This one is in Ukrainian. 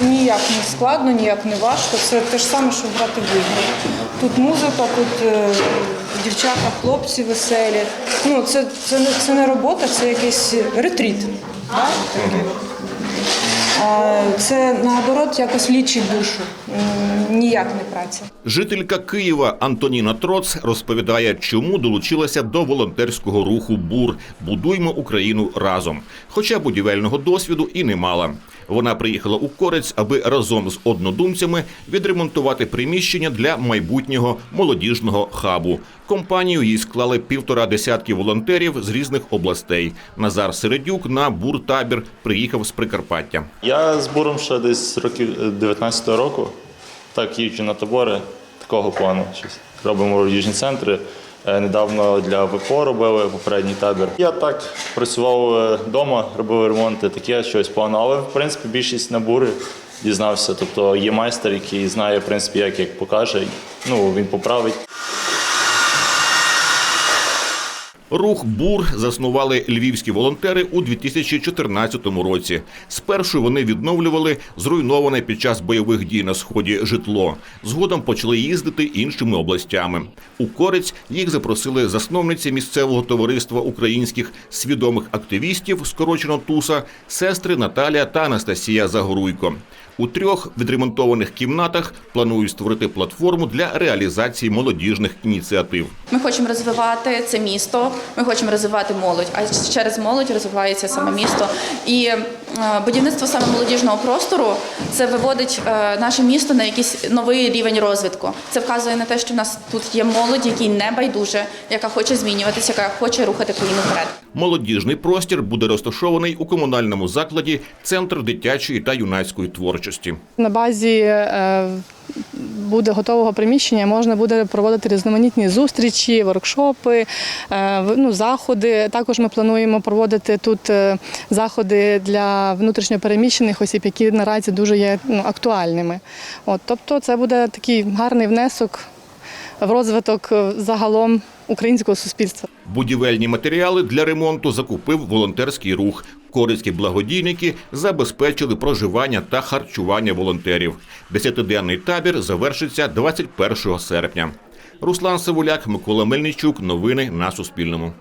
Ніяк не складно, ніяк не важко. Це те ж саме, що грати в ігри. Тут музика, тут е, дівчата, хлопці веселі. Ну, це, це, не, це не робота, це якийсь ретріт. Це наоборот якось лічить душу, ніяк не праця. Жителька Києва Антоніна Троц розповідає, чому долучилася до волонтерського руху БУР Будуймо Україну разом. Хоча будівельного досвіду і не мала. Вона приїхала у Корець, аби разом з однодумцями відремонтувати приміщення для майбутнього молодіжного хабу. Компанію їй склали півтора десятки волонтерів з різних областей. Назар Середюк на бур-табір приїхав з Прикарпаття. Я з буром ще десь років 19-го року. Так їжджу на табори такого плану. Робимо молодіжні центри. Е, Недавно для ВПО робили попередній табір. Я так працював вдома, робив ремонти, таке щось плану. Але в принципі більшість набури дізнався. Тобто є майстер, який знає, в принципі, як, як покаже. Ну він поправить. Рух БУР заснували львівські волонтери у 2014 році. Спершу вони відновлювали зруйноване під час бойових дій на сході житло. Згодом почали їздити іншими областями. У Корець їх запросили засновниці місцевого товариства українських свідомих активістів, скорочено ТУСА, сестри Наталія та Анастасія Загоруйко. У трьох відремонтованих кімнатах планують створити платформу для реалізації молодіжних ініціатив. Ми хочемо розвивати це місто, ми хочемо розвивати молодь, а через молодь розвивається саме місто. І е, будівництво саме молодіжного простору це виводить е, наше місто на якийсь новий рівень розвитку. Це вказує на те, що в нас тут є молодь, якій не байдуже, яка хоче змінюватися, яка хоче рухати країну вперед. Молодіжний простір буде розташований у комунальному закладі Центр дитячої та юнацької творчості. На базі е, буде готового приміщення, можна буде проводити різноманітні зустрічі, воркшопи, е, ну, заходи. Також ми плануємо проводити тут е, заходи для внутрішньопереміщених осіб, які наразі дуже є ну, актуальними. От, тобто це буде такий гарний внесок в розвиток загалом українського суспільства. Будівельні матеріали для ремонту закупив волонтерський рух. Корицькі благодійники забезпечили проживання та харчування волонтерів. Десятиденний табір завершиться 21 серпня. Руслан Савуляк, Микола Мельничук. Новини на Суспільному.